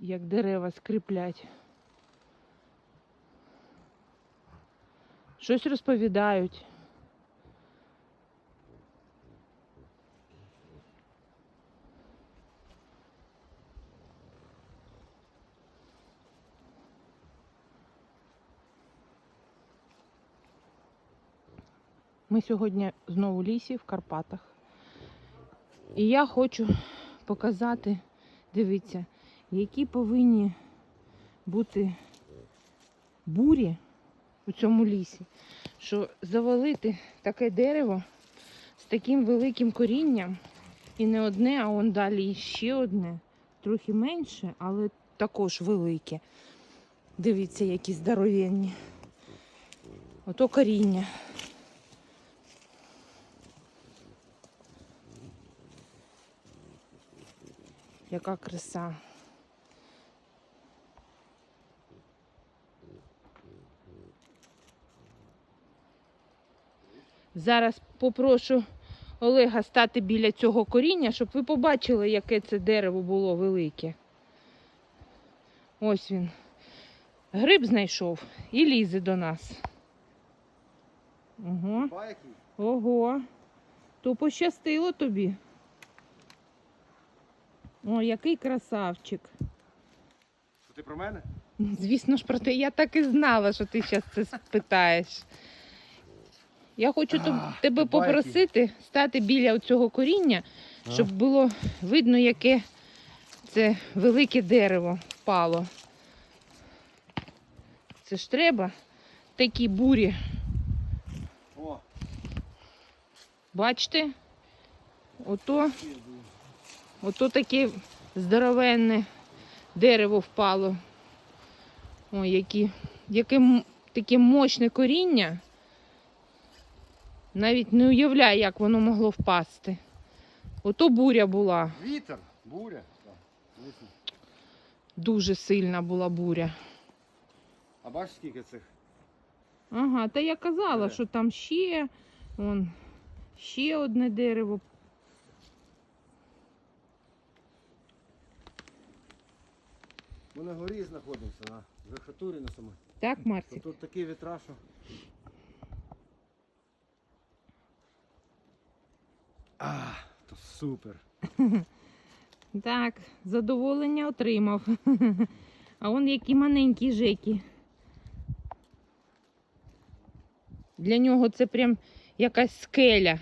як дерева скріплять. Щось розповідають. Ми сьогодні знову в лісі в Карпатах. І я хочу показати, дивіться, які повинні бути бурі у цьому лісі, що завалити таке дерево з таким великим корінням, і не одне, а он далі ще одне, трохи менше, але також велике. Дивіться, які здоровенні. Ото коріння. Яка краса. Зараз попрошу Олега стати біля цього коріння, щоб ви побачили, яке це дерево було велике. Ось він. Гриб знайшов і лізе до нас. Ого. Ого. То пощастило тобі. О, який красавчик. Що ти про мене? Звісно ж, про те, я так і знала, що ти зараз це спитаєш. Я хочу тоб- тебе попросити стати біля цього коріння, А? щоб було видно, яке це велике дерево впало. Це ж треба такі бурі. О, Бачите? Ото, ото таке здоровенне дерево впало. Ой, які, яке таке мощне коріння. Навіть не уявляю, як воно могло впасти. Ото буря була, вітер, буря. Дуже сильна була буря. А бачиш скільки цих? Ага, та я казала, Де? що там ще, вон, ще одне дерево. Ми на горі знаходимося, на верхотурі на самій. Так, Марсик? тут такий вітра, що. А, то супер. Так, задоволення отримав. А он які маленькі жеки. Для нього це прям якась скеля.